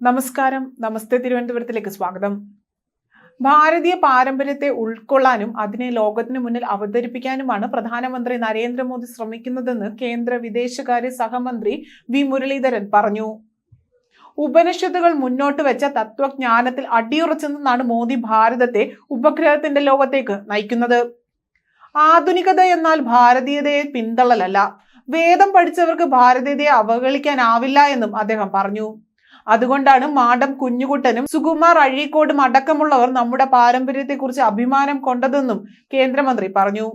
നമസ്കാരം. നമസ്തേ തിരുവനന്തപുരത്തിലേക്ക് സ്വാഗതം. ഭാരതീയ പാരമ്പര്യത്തെ ഉൾക്കൊള്ളാനും അതിനെ ലോകത്തിന് മുന്നിൽ അവതരിപ്പിക്കാനുമാണ് പ്രധാനമന്ത്രി നരേന്ദ്രമോദി ശ്രമിക്കുന്നതെന്ന് കേന്ദ്ര വിദേശകാര്യ സഹമന്ത്രി വി മുരളീധരൻ പറഞ്ഞു. ഉപനിഷത്തുകൾ മുന്നോട്ട് വെച്ച തത്വജ്ഞാനത്തിൽ അടിയുറച്ചെന്നാണ് മോദി ഭാരതത്തെ ഉപഗ്രഹത്തിന്റെ ലോകത്തേക്ക് നയിക്കുന്നത്. ആധുനികത എന്നാൽ ഭാരതീയതയെ പിന്തള്ളലല്ല. വേദം പഠിച്ചവർക്ക് ഭാരതീയതയെ അവഗണിക്കാനാവില്ല എന്നും അദ്ദേഹം പറഞ്ഞു. അതുകൊണ്ടാണ് മാഡം കുഞ്ഞുകുട്ടനും സുകുമാർ അഴീക്കോടും അടക്കമുള്ളവർ നമ്മുടെ പാരമ്പര്യത്തെക്കുറിച്ച് അഭിമാനം കൊണ്ടതെന്നും കേന്ദ്രമന്ത്രി പറഞ്ഞു.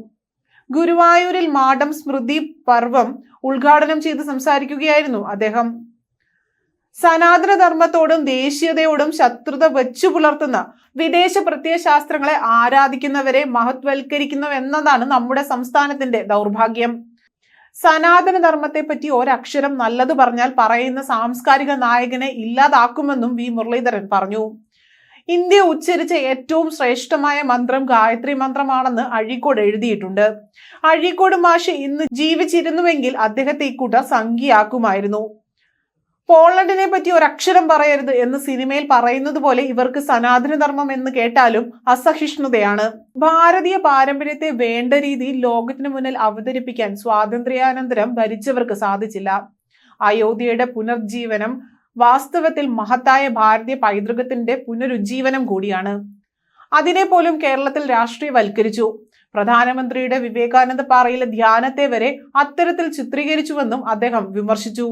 ഗുരുവായൂരിൽ മാഡം സ്മൃതി പർവം ഉദ്ഘാടനം ചെയ്ത് സംസാരിക്കുകയായിരുന്നു അദ്ദേഹം. സനാതനധർമ്മത്തോടും ദേശീയതയോടും ശത്രുത വെച്ചു പുലർത്തുന്ന വിദേശ പ്രത്യയശാസ്ത്രങ്ങളെ ആരാധിക്കുന്നവരെ മഹത്വൽക്കരിക്കുന്നു എന്നതാണ് നമ്മുടെ സംസ്ഥാനത്തിന്റെ ദൗർഭാഗ്യം. സനാതന ധർമ്മത്തെ പറ്റി ഒരക്ഷരം നല്ലത് പറഞ്ഞാൽ പറയുന്ന സാംസ്കാരിക നായകനെ ഇല്ലാതാക്കുമെന്നും വി മുരളീധരൻ പറഞ്ഞു. ഇന്ത്യ ഉച്ചരിച്ച ഏറ്റവും ശ്രേഷ്ഠമായ മന്ത്രം ഗായത്രി മന്ത്രമാണെന്ന് അഴീക്കോട് എഴുതിയിട്ടുണ്ട്. അഴീക്കോട് മാഷ് ഇന്ന് ജീവിച്ചിരുന്നുവെങ്കിൽ അദ്ദേഹത്തെ ഇക്കൂട്ടർ സംഖ്യയാക്കുമായിരുന്നു. പോളണ്ടിനെ പറ്റി ഒരക്ഷരം പറയരുത് എന്ന് സിനിമയിൽ പറയുന്നത് പോലെ ഇവർക്ക് സനാതനധർമ്മം എന്ന് കേട്ടാലും അസഹിഷ്ണുതയാണ്. ഭാരതീയ പാരമ്പര്യത്തെ വേണ്ട രീതിയിൽ ലോകത്തിന് മുന്നിൽ അവതരിപ്പിക്കാൻ സ്വാതന്ത്ര്യാനന്തരം ഭരിച്ചവർക്ക് സാധിച്ചില്ല. അയോധ്യയുടെ പുനർജീവനം വാസ്തവത്തിൽ മഹത്തായ ഭാരതീയ പൈതൃകത്തിന്റെ പുനരുജ്ജീവനം കൂടിയാണ്. അതിനെ പോലും കേരളത്തിൽ രാഷ്ട്രീയവൽക്കരിച്ചു. പ്രധാനമന്ത്രിയുടെ വിവേകാനന്ദ പാറയിലെ ധ്യാനത്തെ വരെ അത്തരത്തിൽ ചിത്രീകരിച്ചുവെന്നും അദ്ദേഹം വിമർശിച്ചു.